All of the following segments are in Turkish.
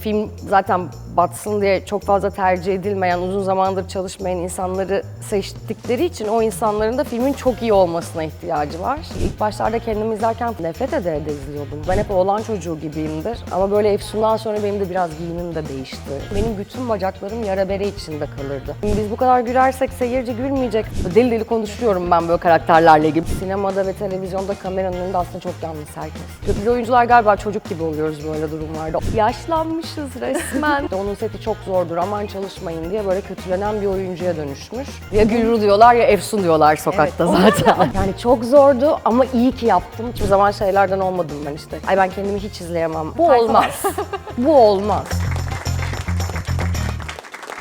Film zaten batsın diye çok fazla tercih edilmeyen, uzun zamandır çalışmayan insanları seçtikleri için o insanların da filmin çok iyi olmasına ihtiyacı var. İlk başlarda kendimi izlerken nefret ede ede izliyordum. Ben hep oğlan çocuğu gibiyimdir ama böyle Efsun'dan sonra benim de biraz giyimim de değişti. Benim bütün bacaklarım yara bere içinde kalırdı. Biz bu kadar gülersek seyirci gülmeyecek. Deli deli konuşuyorum ben böyle karakterlerle gibi. Sinemada ve televizyonda kameranın önünde aslında çok yalnız herkes. Biz oyuncular galiba çocuk gibi oluyoruz böyle durumlarda. Yaşlanmışız resmen. Onun seti çok zordur aman çalışmayın diye böyle kötülenen bir oyuncuya dönüşmüş. Ya Gülru diyorlar ya Efsun diyorlar sokakta zaten. yani çok zordu ama iyi ki yaptım. Hiçbir zaman şeylerden olmadım ben işte. Ay ben kendimi hiç izleyemem. Bu olmaz. Bu olmaz.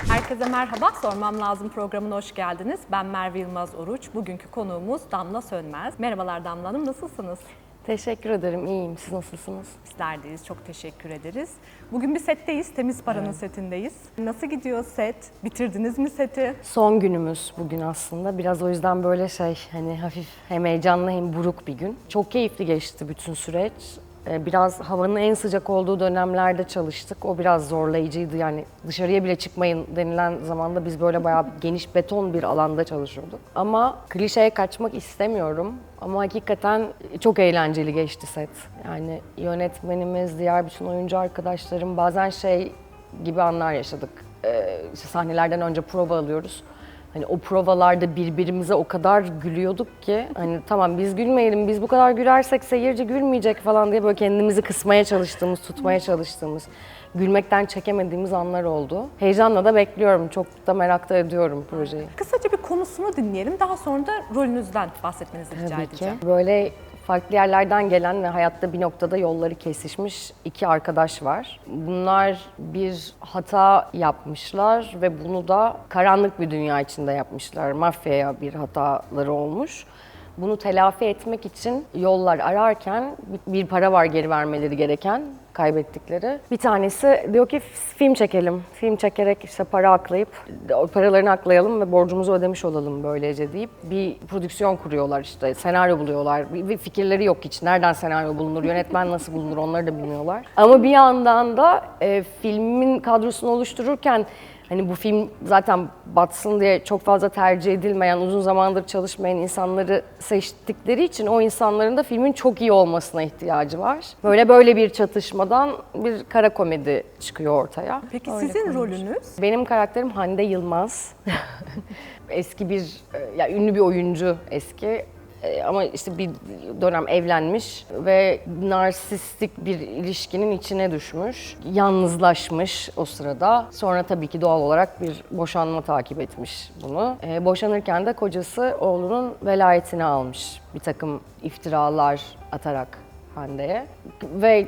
Herkese merhaba, Sormam Lazım programına hoş geldiniz. Ben Merve Yılmaz Oruç. Bugünkü konuğumuz Damla Sönmez. Merhabalar Damla Hanım, nasılsınız? Teşekkür ederim. İyiyim. Siz nasılsınız? Bizlerdeyiz, çok teşekkür ederiz. Bugün bir setteyiz, Temiz Para'nın setindeyiz. Nasıl gidiyor set? Bitirdiniz mi seti? Son günümüz bugün aslında. Biraz o yüzden böyle şey hani hafif hem heyecanlı hem buruk bir gün. Çok keyifli geçti bütün süreç. Ee, Biraz havanın en sıcak olduğu dönemlerde çalıştık. O biraz zorlayıcıydı. Yani dışarıya bile çıkmayın denilen zamanda biz böyle bayağı geniş beton bir alanda çalışıyorduk. Ama klişeye kaçmak istemiyorum. Ama hakikaten çok eğlenceli geçti set. Yani yönetmenimiz, diğer bütün oyuncu arkadaşlarım bazen şey gibi anlar yaşadık. Ee, işte sahnelerden önce prova alıyoruz. Hani o provalarda birbirimize o kadar gülüyorduk ki hani tamam biz gülmeyelim, biz bu kadar gülersek seyirci gülmeyecek falan diye böyle kendimizi kısmaya çalıştığımız, tutmaya çalıştığımız, gülmekten çekemediğimiz anlar oldu. Heyecanla da bekliyorum, çok da merakta ediyorum projeyi. Kısaca bir konusunu dinleyelim. Daha sonra da rolünüzden bahsetmenizi rica Tabii ki. edeceğim. Böyle farklı yerlerden gelen ve hayatta bir noktada yolları kesişmiş iki arkadaş var. Bunlar bir hata yapmışlar ve bunu da karanlık bir dünya içinde yapmışlar. Mafyaya bir hataları olmuş. Bunu telafi etmek için yollar ararken bir- para var geri vermeleri gereken kaybettikleri. Bir tanesi diyor ki film çekelim. Film çekerek işte para aklayıp paralarını aklayalım ve borcumuzu ödemiş olalım böylece deyip bir prodüksiyon kuruyorlar işte. Senaryo buluyorlar. Bir fikirleri yok hiç. Nereden senaryo bulunur, yönetmen nasıl bulunur onları da bilmiyorlar. Ama bir yandan da e, filmin kadrosunu oluştururken Hani bu film zaten batsın diye çok fazla tercih edilmeyen, uzun zamandır çalışmayan insanları seçtikleri için o insanların da filmin çok iyi olmasına ihtiyacı var. Böyle böyle bir çatışmadan bir kara komedi çıkıyor ortaya. Peki Öyle sizin konuşuruz. rolünüz? Benim karakterim Hande Yılmaz. eski bir, e, ya ünlü bir oyuncu eski. E, Ama işte bir dönem evlenmiş ve narsistik bir ilişkinin içine düşmüş. Yalnızlaşmış o sırada. Sonra tabii ki doğal olarak bir boşanma takip etmiş bunu. E, boşanırken de kocası oğlunun velayetini almış. Bir takım iftiralar atarak Hande'ye. Ve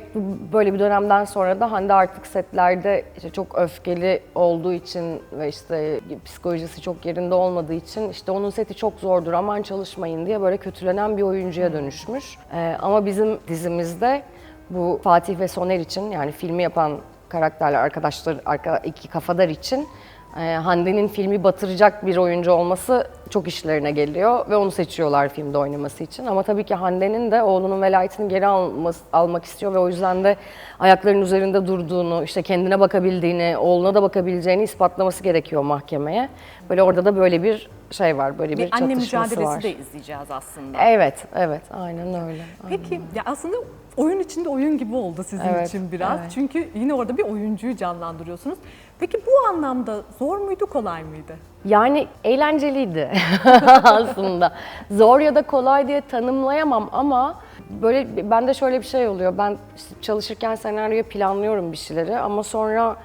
böyle bir dönemden sonra da Hande artık setlerde işte çok öfkeli olduğu için ve işte psikolojisi çok yerinde olmadığı için işte onun seti çok zordur aman çalışmayın diye böyle kötülenen bir oyuncuya dönüşmüş. Ee, ama bizim dizimizde bu Fatih ve Soner için yani filmi yapan karakterler, arkadaşlar, arka, iki kafadar için Hande'nin filmi batıracak bir oyuncu olması çok işlerine geliyor ve onu seçiyorlar filmde oynaması için. Ama tabii ki Hande'nin de oğlunun velayetini geri alması, almak istiyor ve o yüzden de ayaklarının üzerinde durduğunu, işte kendine bakabildiğini, oğluna da bakabileceğini ispatlaması gerekiyor mahkemeye. Böyle orada da böyle bir şey var, böyle bir, Bir anne çatışması mücadelesi var. de izleyeceğiz aslında. Evet, evet, aynen öyle. Peki ya aslında oyun içinde oyun gibi oldu sizin Evet, için biraz. evet. Çünkü yine orada bir oyuncuyu canlandırıyorsunuz. Peki bu anlamda zor muydu, kolay mıydı? Yani eğlenceliydi aslında. Zor ya da kolay diye tanımlayamam ama böyle bende şöyle bir şey oluyor. Ben çalışırken senaryoyu planlıyorum bir şeyleri ama sonra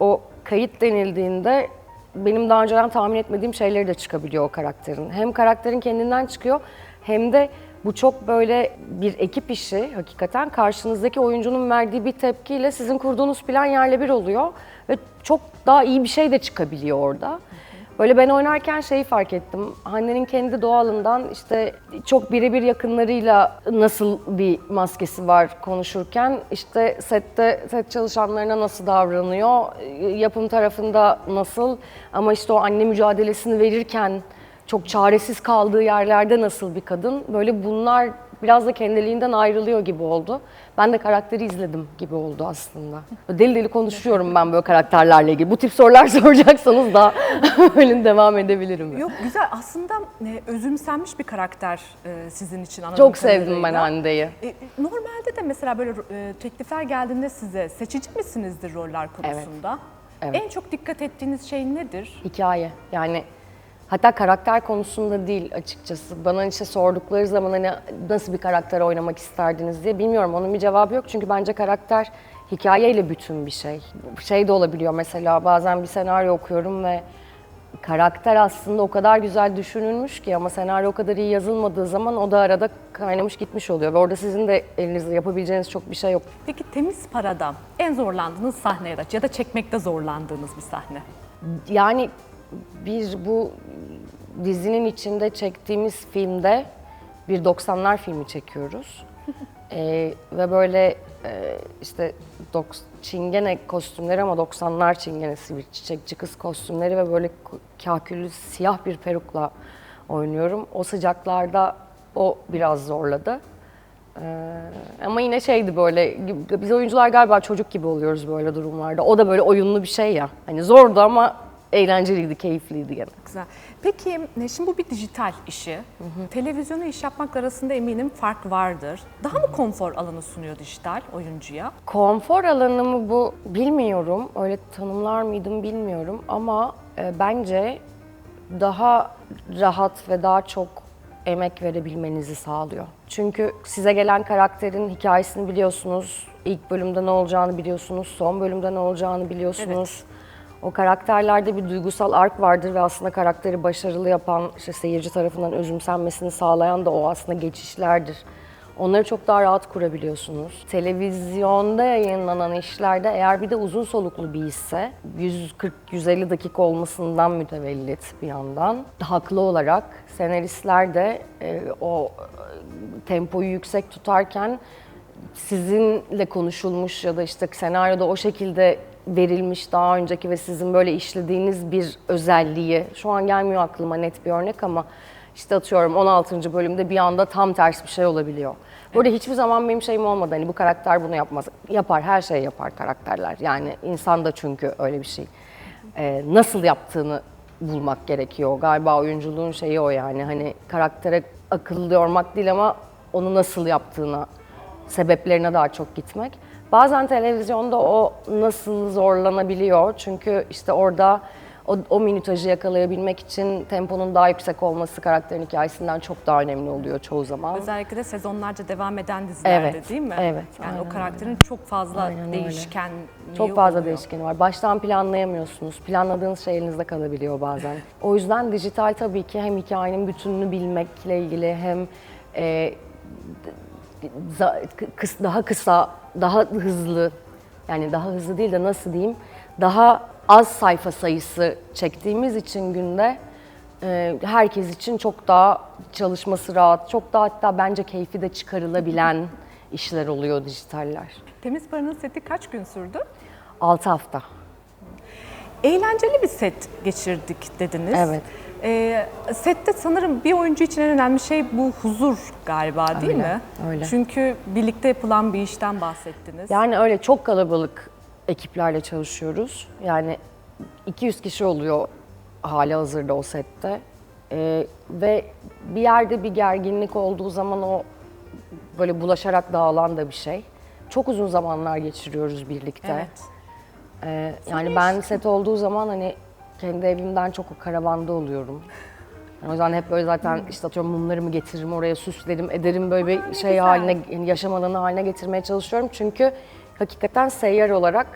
o kayıt denildiğinde benim daha önceden tahmin etmediğim şeyleri de çıkabiliyor o karakterin. Hem karakterin kendinden çıkıyor hem de bu çok böyle bir ekip işi hakikaten. Karşınızdaki oyuncunun verdiği bir tepkiyle sizin kurduğunuz plan yerle bir oluyor ve çok daha iyi bir şey de çıkabiliyor orada. Böyle ben oynarken şeyi fark ettim. Hande'nin kendi doğalından işte çok birebir yakınlarıyla nasıl bir maskesi var konuşurken işte sette set çalışanlarına nasıl davranıyor, yapım tarafında nasıl ama işte o anne mücadelesini verirken çok çaresiz kaldığı yerlerde nasıl bir kadın. Böyle bunlar biraz da kendiliğinden ayrılıyor gibi oldu. Ben de karakteri izledim gibi oldu aslında. Deli deli konuşuyorum ben böyle karakterlerle ilgili. Bu tip sorular soracaksanız da öyle devam edebilirim. Yok güzel aslında e, özümsenmiş bir karakter e, sizin için anladığım Çok sevdim ben kadarıyla. Hande'yi. E, normalde de mesela böyle e, teklifler geldiğinde size seçici misinizdir roller konusunda? Evet. En çok dikkat ettiğiniz şey nedir? hikaye. Yani hatta karakter konusunda değil açıkçası. Bana işte sordukları zaman hani nasıl bir karakter oynamak isterdiniz diye bilmiyorum. Onun bir cevabı yok çünkü bence karakter hikayeyle bütün bir şey. Şey de olabiliyor mesela bazen bir senaryo okuyorum ve karakter aslında o kadar güzel düşünülmüş ki ama senaryo o kadar iyi yazılmadığı zaman o da arada kaynamış gitmiş oluyor. Ve orada sizin de elinizde yapabileceğiniz çok bir şey yok. Peki temiz parada en zorlandığınız sahne ya da, ya da çekmekte zorlandığınız bir sahne? Yani bir bu dizinin içinde çektiğimiz filmde bir 90'lar filmi çekiyoruz. Ee, ve böyle e, işte dok- çingene kostümleri ama 90'lar çingenesi bir çiçekçi kız kostümleri ve böyle kahküllü siyah bir perukla oynuyorum. O sıcaklarda o biraz zorladı. Ee, ama yine şeydi böyle, biz oyuncular galiba çocuk gibi oluyoruz böyle durumlarda. O da böyle oyunlu bir şey ya. Hani zordu ama eğlenceliydi, keyifliydi gene. Güzel. Peki e, şimdi bu bir dijital işi. Televizyonu iş yapmak arasında eminim fark vardır. Daha mı konfor alanı sunuyor dijital oyuncuya? Konfor alanı mı bu bilmiyorum. Öyle tanımlar mıydım bilmiyorum ama e, bence daha rahat ve daha çok emek verebilmenizi sağlıyor. Çünkü size gelen karakterin hikayesini biliyorsunuz. İlk bölümde ne olacağını biliyorsunuz, son bölümde ne olacağını biliyorsunuz. O karakterlerde bir duygusal ark vardır ve aslında karakteri başarılı yapan, işte seyirci tarafından özümsenmesini sağlayan da o aslında geçişlerdir. Onları çok daha rahat kurabiliyorsunuz. Televizyonda yayınlanan işlerde eğer bir de uzun soluklu bir ise 140-150 dakika olmasından mütevellit bir yandan. Haklı olarak senaristler de e, o e, tempoyu yüksek tutarken sizinle konuşulmuş ya da işte senaryoda o şekilde verilmiş daha önceki ve sizin böyle işlediğiniz bir özelliği, şu an gelmiyor aklıma net bir örnek ama işte atıyorum 16. bölümde bir anda tam ters bir şey olabiliyor. Burada hiçbir zaman benim şeyim olmadı hani bu karakter bunu yapmaz. Yapar, her şeyi yapar karakterler. Yani insan da çünkü öyle bir şey. Ee, nasıl yaptığını bulmak gerekiyor. Galiba oyunculuğun şeyi o yani. Hani karaktere akıllı yormak değil ama onu nasıl yaptığına sebeplerine daha çok gitmek. Bazen televizyonda o nasıl zorlanabiliyor çünkü işte orada o, o minütajı yakalayabilmek için temponun daha yüksek olması karakterin hikayesinden çok daha önemli oluyor çoğu zaman. Özellikle de sezonlarca devam eden dizilerde Evet, değil mi? evet, Yani aynen o karakterin çok fazla Aynen öyle. değişken Çok fazla değişkeni var. Baştan planlayamıyorsunuz. Planladığınız şey elinizde kalabiliyor bazen. O yüzden dijital tabii ki hem hikayenin bütününü bilmekle ilgili hem e, daha kısa, daha hızlı yani daha hızlı değil de nasıl diyeyim daha az sayfa sayısı çektiğimiz için günde e, herkes için çok daha çalışması rahat, çok daha hatta bence keyfi de çıkarılabilen işler oluyor dijitaller. Temiz Paranın seti kaç gün sürdü? 6 hafta. Eğlenceli bir set geçirdik dediniz. Evet. Ee, sette sanırım bir oyuncu için en önemli şey bu huzur galiba değil Öyle, mi? öyle. Çünkü birlikte yapılan bir işten bahsettiniz. Yani öyle çok kalabalık ekiplerle çalışıyoruz. Yani 200 kişi oluyor hali hazırda o sette. Ee, ve bir yerde bir gerginlik olduğu zaman o böyle bulaşarak dağılan da bir şey. Çok uzun zamanlar geçiriyoruz birlikte. Evet. Ee, yani ben set olduğu zaman hani kendi evimden çok o karavanda oluyorum. Yani o yüzden hep böyle zaten işte atıyorum mumlarımı getiririm oraya süslerim ederim böyle bir şey güzel. haline yani yaşam alanı haline getirmeye çalışıyorum. Çünkü hakikaten seyyar olarak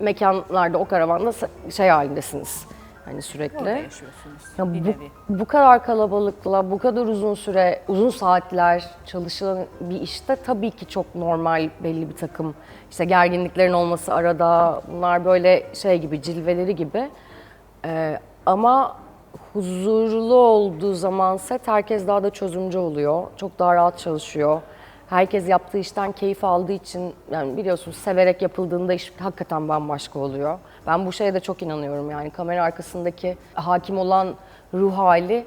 mekanlarda o karavanda se- şey halindesiniz. Hani sürekli. Orada yaşıyorsunuz Ya bir bu, nevi. bu kadar kalabalıkla, bu kadar uzun süre, uzun saatler çalışılan bir işte tabii ki çok normal belli bir takım işte gerginliklerin olması arada bunlar böyle şey gibi cilveleri gibi. Ee, ama huzurlu olduğu zaman set herkes daha da çözümcü oluyor. Çok daha rahat çalışıyor. Herkes yaptığı işten keyif aldığı için yani biliyorsunuz severek yapıldığında iş hakikaten bambaşka oluyor. Ben bu şeye de çok inanıyorum yani kamera arkasındaki hakim olan ruh hali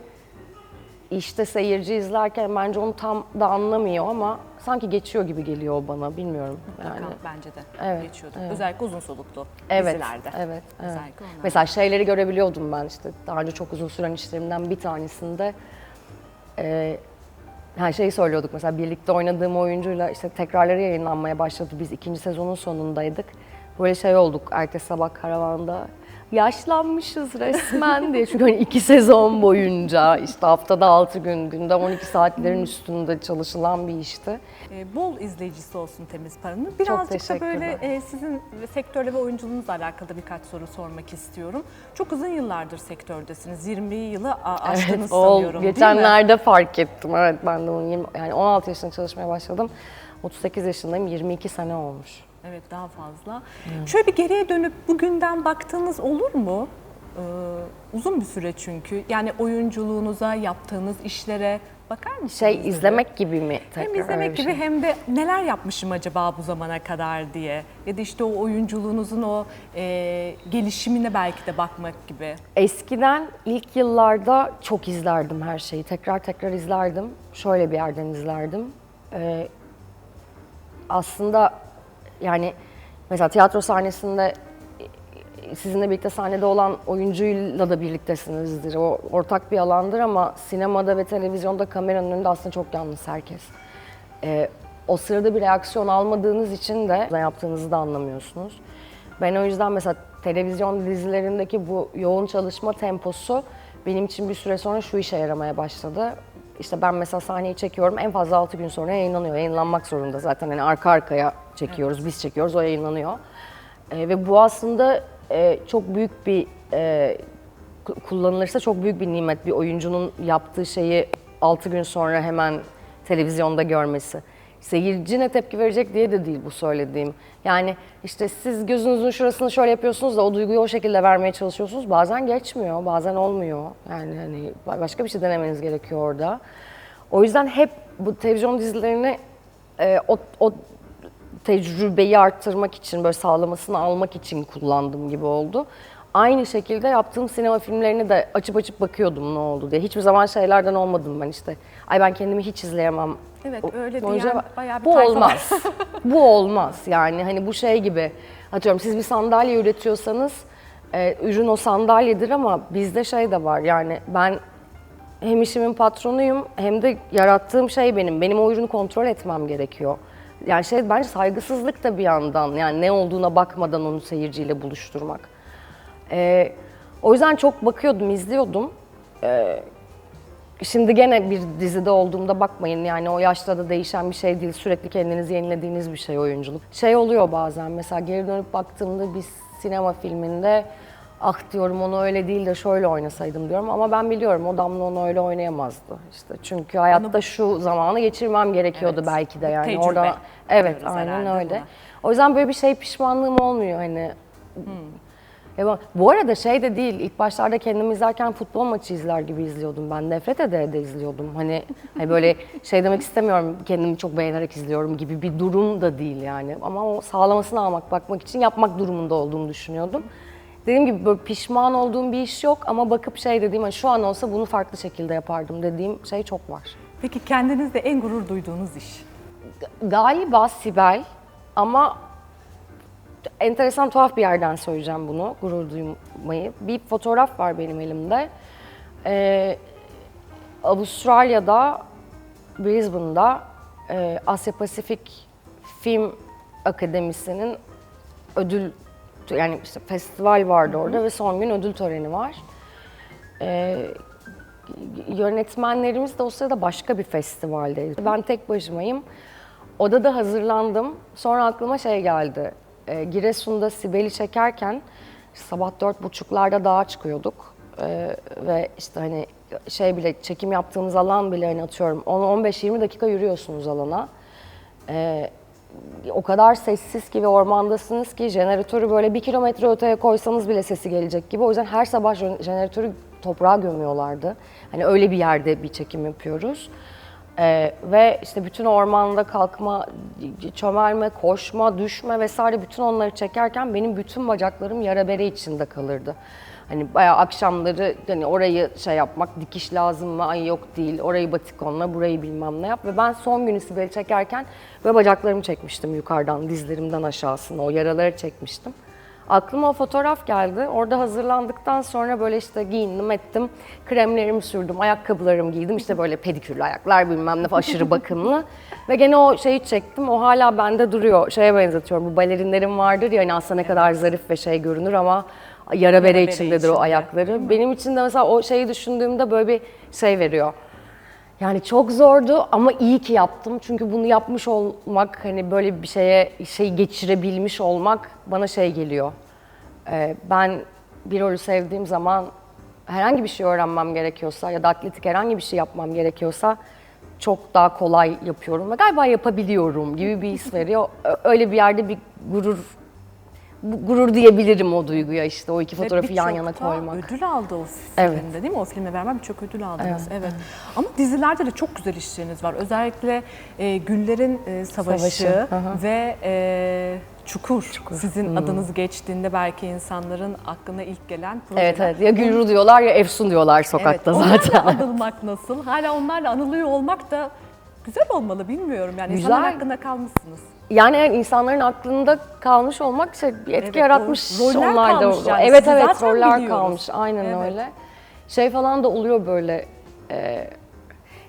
işte seyirci izlerken bence onu tam da anlamıyor ama sanki geçiyor gibi geliyor bana bilmiyorum yani. Bence de Evet, geçiyordu. Özellikle uzun soluklu Evet, dizilerde. evet, evet. Mesela şeyleri görebiliyordum ben işte daha önce çok uzun süren işlerimden bir tanesinde e, her şeyi söylüyorduk mesela birlikte oynadığım oyuncuyla işte tekrarları yayınlanmaya başladı. Biz ikinci sezonun sonundaydık. Böyle şey olduk ertesi sabah karavanda. Yaşlanmışız resmen diye. Çünkü hani iki sezon boyunca işte haftada altı gün, günde 12 saatlerin üstünde çalışılan bir işti. Ee, bol izleyicisi olsun Temiz Paranın. Birazcık da böyle e, sizin sektörle ve oyunculuğunuzla alakalı birkaç soru sormak istiyorum. Çok uzun yıllardır sektördesiniz. 20 yılı aştınız o sanıyorum geçenlerde fark ettim. Evet ben de onu 20, yani 16 yaşında çalışmaya başladım. 38 yaşındayım. 22 sene olmuş. Evet daha fazla. Şöyle bir geriye dönüp bugünden baktığınız olur mu? Ee, uzun bir süre çünkü. Yani oyunculuğunuza, yaptığınız işlere bakar mısınız? Şey böyle? izlemek gibi mi? Hem tekrar öyle izlemek bir gibi şey? hem de neler yapmışım acaba bu zamana kadar diye. Ya da işte o oyunculuğunuzun o e, gelişimine belki de bakmak gibi. Eskiden ilk yıllarda çok izlerdim her şeyi. Tekrar tekrar izlerdim. Şöyle bir yerden izlerdim. Ee, aslında yani mesela tiyatro sahnesinde sizinle birlikte sahnede olan oyuncuyla da birliktesinizdir. O ortak bir alandır ama sinemada ve televizyonda kameranın önünde aslında çok yalnız herkes. Ee, o sırada bir reaksiyon almadığınız için de ne yaptığınızı da anlamıyorsunuz. Ben o yüzden mesela televizyon dizilerindeki bu yoğun çalışma temposu benim için bir süre sonra şu işe yaramaya başladı. İşte ben mesela sahneyi çekiyorum en fazla 6 gün sonra yayınlanıyor. Yayınlanmak zorunda zaten hani arka arkaya çekiyoruz, biz çekiyoruz o yayınlanıyor. Ee, ve bu aslında e, çok büyük bir e, ku- kullanılırsa çok büyük bir nimet bir oyuncunun yaptığı şeyi 6 gün sonra hemen televizyonda görmesi. Seyirci ne tepki verecek diye de değil bu söylediğim. Yani işte siz gözünüzün şurasını şöyle yapıyorsunuz da o duyguyu o şekilde vermeye çalışıyorsunuz. Bazen geçmiyor, bazen olmuyor. Yani hani başka bir şey denemeniz gerekiyor orada. O yüzden hep bu televizyon dizilerini e, o, o tecrübeyi arttırmak için, böyle sağlamasını almak için kullandım gibi oldu. Aynı şekilde yaptığım sinema filmlerini de açıp açıp bakıyordum ne oldu diye. Hiçbir zaman şeylerden olmadım ben işte. Ay ben kendimi hiç izleyemem. Evet, O- öyle diyen bak- bayağı bir Bu olmaz. bu olmaz. Yani hani bu şey gibi. Atıyorum siz bir sandalye üretiyorsanız e, ürün o sandalyedir ama bizde şey de var. Yani ben hem işimin patronuyum hem de yarattığım şey benim. Benim o ürünü kontrol etmem gerekiyor. Yani şey bence saygısızlık da bir yandan yani ne olduğuna bakmadan onu seyirciyle buluşturmak. Ee, o yüzden çok bakıyordum, izliyordum. Ee, şimdi gene bir dizide olduğumda bakmayın yani o yaşta da değişen bir şey değil. Sürekli kendinizi yenilediğiniz bir şey oyunculuk. Şey oluyor bazen mesela geri dönüp baktığımda bir sinema filminde ah diyorum onu öyle değil de şöyle oynasaydım diyorum ama ben biliyorum o Damla onu öyle oynayamazdı işte çünkü hayatta şu zamanı geçirmem gerekiyordu Evet, belki de yani tecrübe orada evet diyoruz aynen herhalde öyle. buna. O yüzden böyle bir şey pişmanlığım olmuyor hani ya bu- bu arada şey de değil, ilk başlarda kendimi izlerken futbol maçı izler gibi izliyordum ben. Nefret ede ede izliyordum. Hani, hani böyle şey demek istemiyorum, kendimi çok beğenerek izliyorum gibi bir durum da değil yani. Ama o sağlamasını almak, bakmak için yapmak durumunda olduğumu düşünüyordum. Dediğim gibi böyle pişman olduğum bir iş yok ama bakıp şey dediğim, hani şu an olsa bunu farklı şekilde yapardım dediğim şey çok var. Peki kendinizde en gurur duyduğunuz iş? Galiba Sibel ama enteresan tuhaf bir yerden söyleyeceğim bunu, gurur duymayı. Bir fotoğraf var benim elimde. Ee, Avustralya'da, Brisbane'da e, Asya Pasifik Film Akademisi'nin ödül, yani işte festival vardı orada ve son gün ödül töreni var. Ee, yönetmenlerimiz de o sırada başka bir festivaldeydi. Ben tek başımayım. Odada hazırlandım. Sonra aklıma şey geldi. Ee, Giresun'da Sibel'i çekerken sabah dört buçuklarda dağa çıkıyorduk. Ee, ve işte hani şey bile çekim yaptığımız alan bile hani atıyorum 10-15-20 dakika yürüyorsunuz alana. Ee, o kadar sessiz ki ve ormandasınız ki jeneratörü böyle bir kilometre öteye koysanız bile sesi gelecek gibi. O yüzden her sabah jen- jeneratörü toprağa gömüyorlardı. Hani öyle bir yerde bir çekim yapıyoruz. Ee, ve işte bütün ormanda kalkma, çömelme, koşma, düşme vesaire bütün onları çekerken benim bütün bacaklarım yara bere içinde kalırdı. Hani bayağı akşamları hani orayı şey yapmak, dikiş lazım mı? Ay yok değil. Orayı batikonla, burayı bilmem ne yap. Ve ben son günü Sibel'i çekerken ve bacaklarımı çekmiştim yukarıdan, dizlerimden aşağısına. O yaraları çekmiştim. Aklıma o fotoğraf geldi. Orada hazırlandıktan sonra böyle işte giyindim ettim. Kremlerimi sürdüm, ayakkabılarımı giydim. İşte böyle pedikürlü ayaklar bilmem ne aşırı bakımlı. Ve gene o şeyi çektim. O hala bende duruyor. Şeye benzetiyorum. Bu balerinlerin vardır ya hani aslında ne kadar zarif ve şey görünür ama yara bere içindedir o içinde. ayakları. Benim için de mesela o şeyi düşündüğümde böyle bir şey veriyor. Yani çok zordu ama iyi ki yaptım. Çünkü bunu yapmış olmak, hani böyle bir şeye şey geçirebilmiş olmak bana şey geliyor. Ee, ben bir rolü sevdiğim zaman herhangi bir şey öğrenmem gerekiyorsa ya da atletik herhangi bir şey yapmam gerekiyorsa çok daha kolay yapıyorum ve galiba yapabiliyorum gibi bir his veriyor. Ö- Öyle bir yerde bir gurur gurur diyebilirim o duyguya işte o iki fotoğrafı yan yana koymak. ödül aldı o Evet. filmde değil mi? O filmle beraber birçok ödül aldınız. Evet. Ama dizilerde de çok güzel işleriniz var. Özellikle e, Güllerin e, Savaşı, Savaşı, ve e, Çukur. Sizin adınız geçtiğinde belki insanların aklına ilk gelen projeler. Evet evet ya Gülru diyorlar ya Efsun diyorlar sokakta evet, onlarla zaten. anılmak nasıl? Hala onlarla anılıyor olmak da güzel olmalı bilmiyorum. Yani Güzel. insanların hakkında kalmışsınız. Yani eğer insanların aklında kalmış olmak şey, bir etki Evet, yaratmış roller onlar da. orada. yani. Evet Sizi evet roller biliyoruz. kalmış aynen Evet. öyle. Şey falan da oluyor böyle e,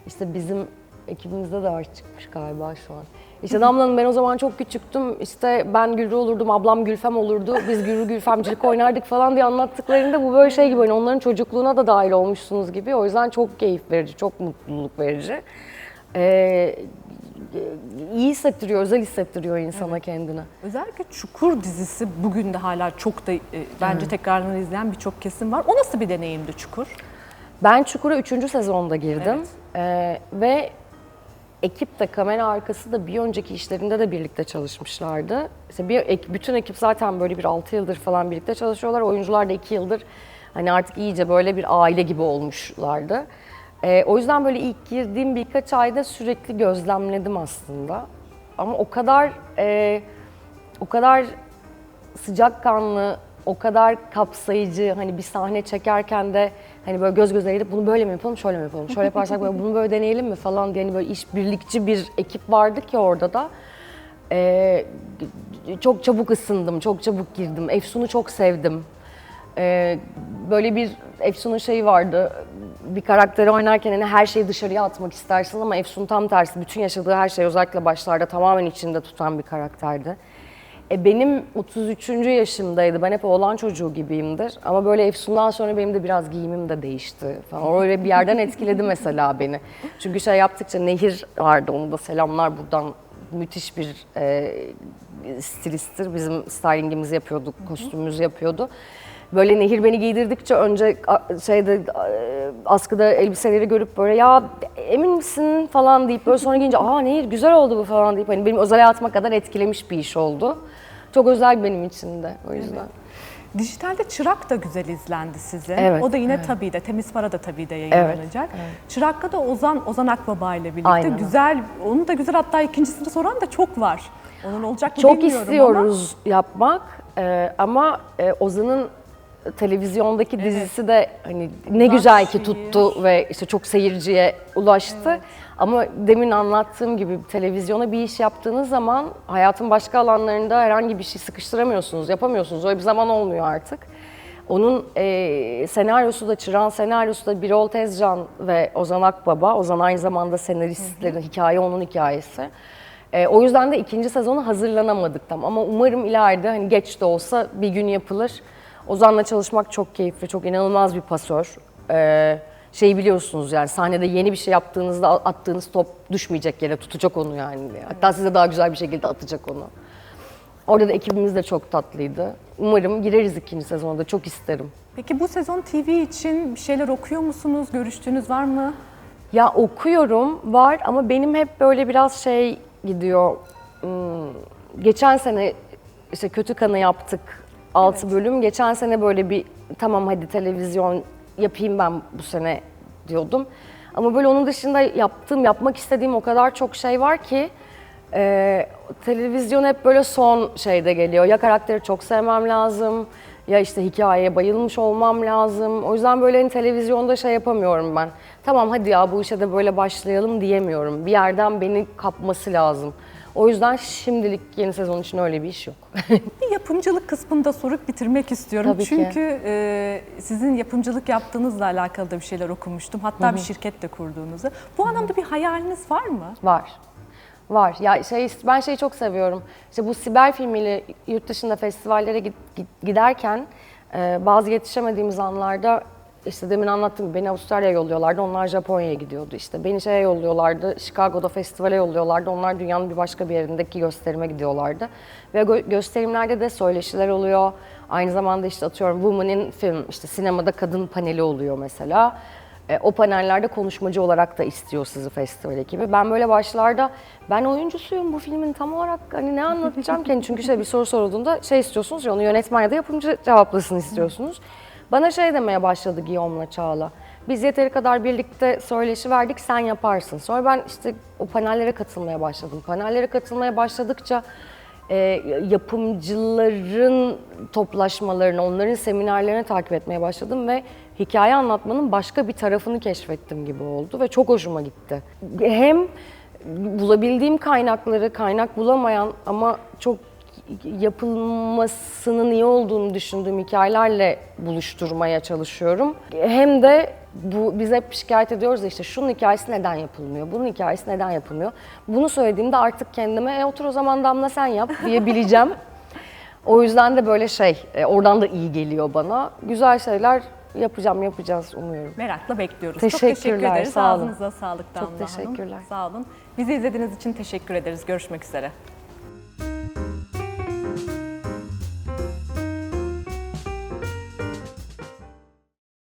işte bizim ekibimizde de var çıkmış galiba şu an. İşte Damla'nın ben o zaman çok küçüktüm. İşte ben Gülru olurdum, ablam Gülfem olurdu. Biz Gülru Gülfemcilik oynardık falan diye anlattıklarında bu böyle şey gibi hani onların çocukluğuna da dahil olmuşsunuz gibi. O yüzden çok keyif verici, çok mutluluk verici. Ee, iyi hissettiriyor, özel hissettiriyor insana kendini. Özellikle Çukur dizisi bugün de hala çok da e, bence tekrarını izleyen birçok kesim var. O nasıl bir deneyimdi Çukur? Ben Çukur'a 3. sezonda girdim Ee, ve ekip de kamera arkası da bir önceki işlerinde de birlikte çalışmışlardı. İşte bir bütün ekip zaten böyle bir 6 yıldır falan birlikte çalışıyorlar. Oyuncular da 2 yıldır hani artık iyice böyle bir aile gibi olmuşlardı. Ee, o yüzden böyle ilk girdiğim birkaç ayda sürekli gözlemledim aslında. Ama o kadar e, o kadar sıcakkanlı, o kadar kapsayıcı hani bir sahne çekerken de hani böyle göz göze gelip bunu böyle mi yapalım, şöyle mi yapalım, şöyle yaparsak böyle bunu böyle deneyelim mi falan diye hani böyle işbirlikçi bir ekip vardı ki orada da. Ee, çok çabuk ısındım, çok çabuk girdim. Efsun'u çok sevdim. Ee, böyle bir Efsun'un şeyi vardı. Bir karakteri oynarken hani her şeyi dışarıya atmak istersin ama Efsun tam tersi. Bütün yaşadığı her şeyi özellikle başlarda tamamen içinde tutan bir karakterdi. E, benim 33. yaşımdaydı. Ben hep oğlan çocuğu gibiyimdir. Ama böyle Efsun'dan sonra benim de biraz giyimim de değişti falan. Öyle bir yerden etkiledi mesela beni. Çünkü şey yaptıkça Nehir vardı. Onu da selamlar buradan. Müthiş bir e, stilisttir. Bizim stylingimizi yapıyordu, kostümümüzü yapıyordu. Böyle Nehir beni giydirdikçe önce şeyde e, askıda elbiseleri görüp böyle ya emin misin falan deyip böyle sonra giyince aa Nehir güzel oldu bu falan deyip hani benim özel hayatıma kadar etkilemiş bir iş oldu. Çok özel benim için de o yüzden. Dijitalde Çırak da güzel izlendi size. Evet, o da yine tabii de Temiz Para da tabii de yayınlanacak. Çırak'ta da Ozan Ozan Akbaba ile birlikte Aynen. güzel, onu da güzel hatta ikincisini soran da çok var. Onun olacak mı Çok istiyoruz yapmak e, ama e, Ozan'ın televizyondaki dizisi de hani ne güzel ki tuttu ve işte çok seyirciye ulaştı. Ama demin anlattığım gibi televizyona bir iş yaptığınız zaman hayatın başka alanlarında herhangi bir şey sıkıştıramıyorsunuz, yapamıyorsunuz. Öyle bir zaman olmuyor artık. Onun e, senaryosu da, Çıran senaryosu da Birol Tezcan ve Ozan Akbaba. Ozan aynı zamanda senaristlerin, hikaye onun hikayesi. E, o yüzden de ikinci sezonu hazırlanamadık tam. Ama umarım ileride hani geç de olsa bir gün yapılır. Ozan'la çalışmak çok keyifli, çok inanılmaz bir pasör. E, şeyi biliyorsunuz yani sahnede yeni bir şey yaptığınızda attığınız top düşmeyecek yere tutacak onu yani. Hatta size daha güzel bir şekilde atacak onu. Orada da ekibimiz de çok tatlıydı. Umarım gireriz ikinci sezonda, çok isterim. Peki bu sezon TV için bir şeyler okuyor musunuz? Görüştüğünüz var mı? Ya okuyorum var ama benim hep böyle biraz şey gidiyor. Hmm, geçen sene işte kötü kanı yaptık 6 bölüm. Geçen sene böyle bir tamam hadi televizyon yapayım ben bu sene diyordum. Ama böyle onun dışında yaptığım, yapmak istediğim o kadar çok şey var ki e, televizyon hep böyle son şeyde geliyor. Ya karakteri çok sevmem lazım ya işte hikayeye bayılmış olmam lazım. O yüzden böyle hani televizyonda şey yapamıyorum ben. Tamam hadi ya bu işe de böyle başlayalım diyemiyorum. Bir yerden beni kapması lazım. O yüzden şimdilik yeni sezon için öyle bir iş yok. Bir yapımcılık kısmında sorup bitirmek istiyorum. Tabii ki. Çünkü e, sizin yapımcılık yaptığınızla alakalı da bir şeyler okumuştum. Hatta bir şirket de kurduğunuzu. Bu anlamda bir hayaliniz var mı? Var. Var. Ya şey ben şeyi çok seviyorum. İşte bu Sibel filmiyle yurt dışında festivallere gid- gid- giderken e, bazı yetişemediğimiz anlarda işte demin anlattım beni Avustralya'ya yolluyorlardı, onlar Japonya'ya gidiyordu işte. Beni şeye yolluyorlardı, Chicago'da festivale yolluyorlardı, onlar dünyanın bir başka bir yerindeki gösterime gidiyorlardı. Ve gö- gösterimlerde de söyleşiler oluyor. Aynı zamanda işte atıyorum Women in Film, işte sinemada kadın paneli oluyor mesela. E, o panellerde konuşmacı olarak da istiyor sizi festival ekibi. Ben böyle başlarda ben oyuncusuyum bu filmin tam olarak hani ne anlatacağım ki? Hani Çünkü şey bir soru sorulduğunda şey istiyorsunuz ya onu yönetmen ya da yapımcı cevaplasın istiyorsunuz. Bana şey demeye başladı Guillaume'la Çağla. Biz yeteri kadar birlikte söyleşi verdik sen yaparsın. Sonra ben işte o panellere katılmaya başladım. Panellere katılmaya başladıkça e, yapımcıların toplaşmalarını, onların seminerlerini takip etmeye başladım ve hikaye anlatmanın başka bir tarafını keşfettim gibi oldu ve çok hoşuma gitti. Hem bulabildiğim kaynakları, kaynak bulamayan ama çok yapılmasının iyi olduğunu düşündüğüm hikayelerle buluşturmaya çalışıyorum. Hem de bu biz hep şikayet ediyoruz ya işte şunun hikayesi neden yapılmıyor, bunun hikayesi neden yapılmıyor. Bunu söylediğimde artık kendime e, otur o zaman Damla sen yap diyebileceğim. o yüzden de böyle şey, e, oradan da iyi geliyor bana. Güzel şeyler yapacağım, yapacağız umuyorum. Merakla bekliyoruz. Çok Teşekkürler, teşekkür ederiz. sağ olun. Ağzınıza sağlık Damla Hanım. teşekkürler. Sağ olun. Bizi izlediğiniz için teşekkür ederiz. Görüşmek üzere.